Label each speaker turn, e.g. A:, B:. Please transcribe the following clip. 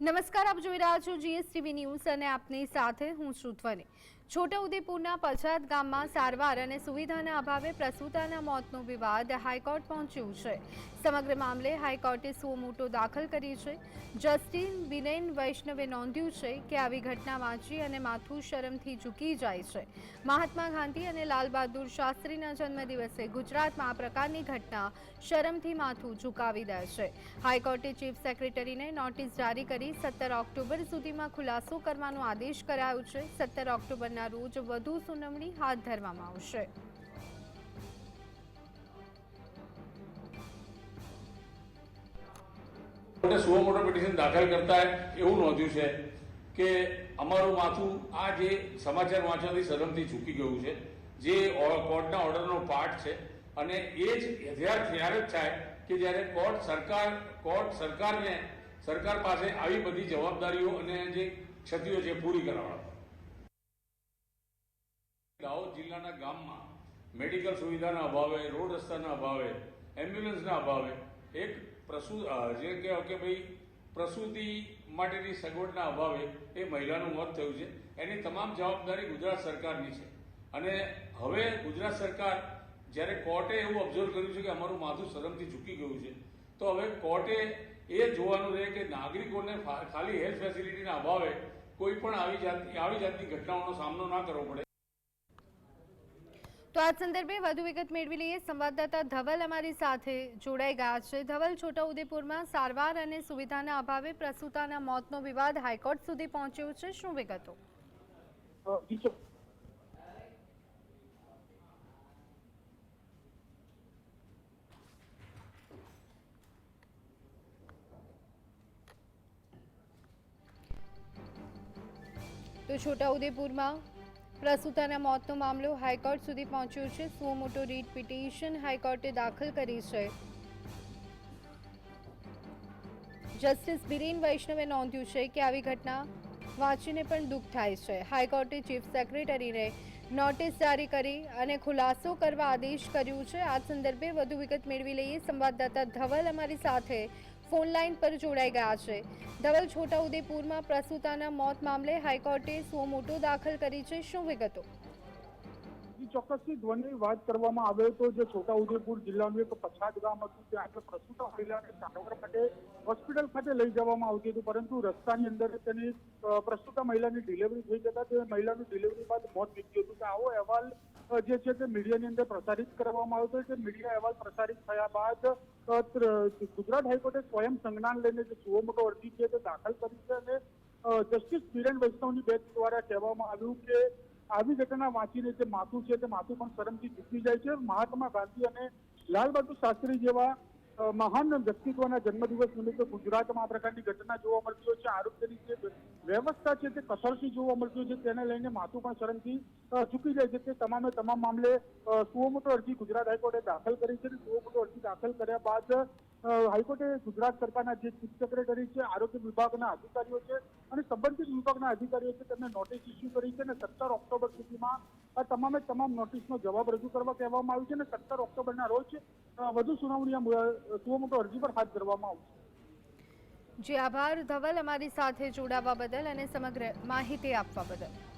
A: નમસ્કાર આપ જોઈ રહ્યા છો જીએસટીવી ન્યૂઝ અને આપની સાથે હું શ્રુતવની છોટાઉદેપુરના પછાત ગામમાં સારવાર અને સુવિધાના અભાવે પ્રસૂતાના મોતનો વિવાદ હાઈકોર્ટ પહોંચ્યું છે. સમગ્ર મામલે હાઈકોર્ટે સો મોટો દાખલ કરી છે. જસ્ટિન બિનેન વૈષ્ણવે નોંધ્યું છે કે આવી ઘટના વાંચી અને માથું શરમથી ઝૂકી જાય છે. મહાત્મા ગાંધી અને લાલ બહાદુર શાસ્ત્રીના જન્મદિવસે ગુજરાતમાં આ પ્રકારની ઘટના શરમથી માથું ઝુકાવી દે છે. હાઈકોર્ટે ચીફ સેક્રેટરીને નોટિસ જારી કરી સત્તર ઓક્ટોબર સુધીમાં ખુલાસો કરવાનો આદેશ કરાયો છે. સત્તર ઓક્ટોબરના રોજ વધુ સુનાવણી હાથ ધરવામાં આવશે.
B: દાખલ કરતા એવું નોંધ્યું છે કે અમારું માથું આ જે સમાચાર વાંચવાથી શરમથી ચૂકી ગયું છે. જે કોર્ટના ઓર્ડરનો પાર્ટ છે અને એ જ ત્યારે ત્યારે જ થાય કે જ્યારે કોર્ટ સરકાર, કોર્ટ સરકારને, સરકાર પાસે આવી બધી જવાબદારીઓ અને જે ક્ષતિઓ છે પૂરી કરાવવા. દાહોદ જિલ્લાના ગામમાં મેડિકલ સુવિધાના અભાવે, રોડ રસ્તાના અભાવે, એમ્બ્યુલન્સના અભાવે એક પ્રસુ જે કહેવાય કે ભાઈ પ્રસૂતિ માટેની સગવડના અભાવે એ મહિલાનું મોત થયું છે. એની તમામ જવાબદારી ગુજરાત સરકારની છે. અને હવે ગુજરાત સરકાર જ્યારે કોર્ટે એવું ઓબ્ઝર્વ કર્યું છે કે અમારું માથું શરમથી ઝૂકી ગયું છે, તો હવે કોર્ટે એ જોવાનું રહે કે નાગરિકોને ખાલી હેલ્થ ફેસિલિટીના અભાવે કોઈ પણ આવી જાતની આવી જાતની ઘટનાઓનો સામનો ના કરવો પડે.
A: તો આ સંદર્ભે વધુ વિગત મેળવી લઈએ. સંવાદદાતા ધવલ અમારી સાથે જોડાઈ ગયા છે. ધવલ છોટાઉદેપુરમાં સારવાર અને સુવિધાના અભાવે પ્રસૂતાના મોતનો વિવાદ હાઈકોર્ટ સુધી પહોંચ્યો છે. શું વિગતો. તો છોટાઉદેપુરમાં પ્રસૂતાના મોતનો મામલો હાઈકોર્ટ સુધી પહોંચ્યો છે. સો મોટો રીટ પિટિશન હાઈકોર્ટે દાખલ કરી છે. જસ્ટિસ બિરેન વૈષ્ણવે નોંધ્યું છે કે આવી ઘટના વાંચીને પણ દુઃખ થાય છે. હાઈકોર્ટે ચીફ સેક્રેટરીને નોટિસ જારી કરી અને ખુલાસો કરવા આદેશ કર્યું છે. આ સંદર્ભે વધુ વિગત મેળવી લઈએ. સંવાદદાતા ધવલ અમારી સાથે ફોન લાઇન પર જોડાઈ ગયા છે. ધવલ છોટાઉદેપુરમાં પ્રસૂતાના મોત મામલે હાઈકોર્ટે સો મોટો દાખલ કરી છે. શું વિગતો?
C: ચોક્કસ ચોક્કસથી ધ્વનિ વાત કરવામાં આવે તો જે છોટાઉદેપુર જિલ્લાનું એક પછાત ગામ હતું, ત્યાં આગળ પ્રસૂતા મહિલાને સારવાર માટે હોસ્પિટલ ખાતે લઈ જવામાં આવતી હતું, પરંતુ રસ્તાની અંદર તેની પ્રસૂતા મહિલાની ડિલિવરી થઈ જતા તે મહિલાનું ડિલિવરી બાદ મોત નીપજ્યું હતું. કે આવો અહેવાલ જે છે તે મીડિયાની અંદર પ્રસારિત કરવામાં આવ્યો હતો. તે મીડિયા અહેવાલ પ્રસારિત ગુજરાત હાઈકોર્ટે સ્વયં સંજ્ઞાન લઈને જે સુઓ મોટો અરજી છે તે દાખલ કરી છે અને જસ્ટિસ કિરણ વૈષ્ણવની બેન્ચ દ્વારા કહેવામાં આવ્યું કે આવી ઘટના વાંચીને જે માથું છે તે માથું પણ શરમથી ચૂકી જાય છે. મહાત્મા ગાંધી અને લાલ બહાદુર શાસ્ત્રી જેવા મહાન વ્યક્તિત્વના જન્મદિવસ નિમિત્તે ગુજરાતમાં આ પ્રકારની ઘટના જોવા મળતી હોય છે. આરોગ્યની જે વ્યવસ્થા છે તે કસરથી જોવા મળતી હોય છે. તેને લઈને માથું પણ શરમથી ચૂકી જાય છે. તે તમામે તમામ મામલે સુઓ અરજી ગુજરાત હાઈકોર્ટે દાખલ કરી છે. સુઓ મોટો અરજી દાખલ કર્યા બાદ હાઈકોર્ટે ગુજરાત સરકારના જે ચીફ સેક્રેટરી છે, આરોગ્ય વિભાગના અધિકારીઓ છે અને સંબંધિત વિભાગના અધિકારીઓ છે, તેમને નોટિસ ઇસ્યુ કરી છે અને સત્તર ઓક્ટોબર સુધીમાં આ તમામે તમામ નોટિસનો જવાબ રજૂ કરવા કહેવામાં આવ્યું છે અને સત્તર ઓક્ટોબરના રોજ વધુ સુનાવણી સુઓ મોટો અરજી પર હાથ ધરવામાં આવશે.
A: જે, આભાર. ધવલ અમારી સાથે જોડાવા બદલ અને સમગ્ર માહિતી આપવા બદલ.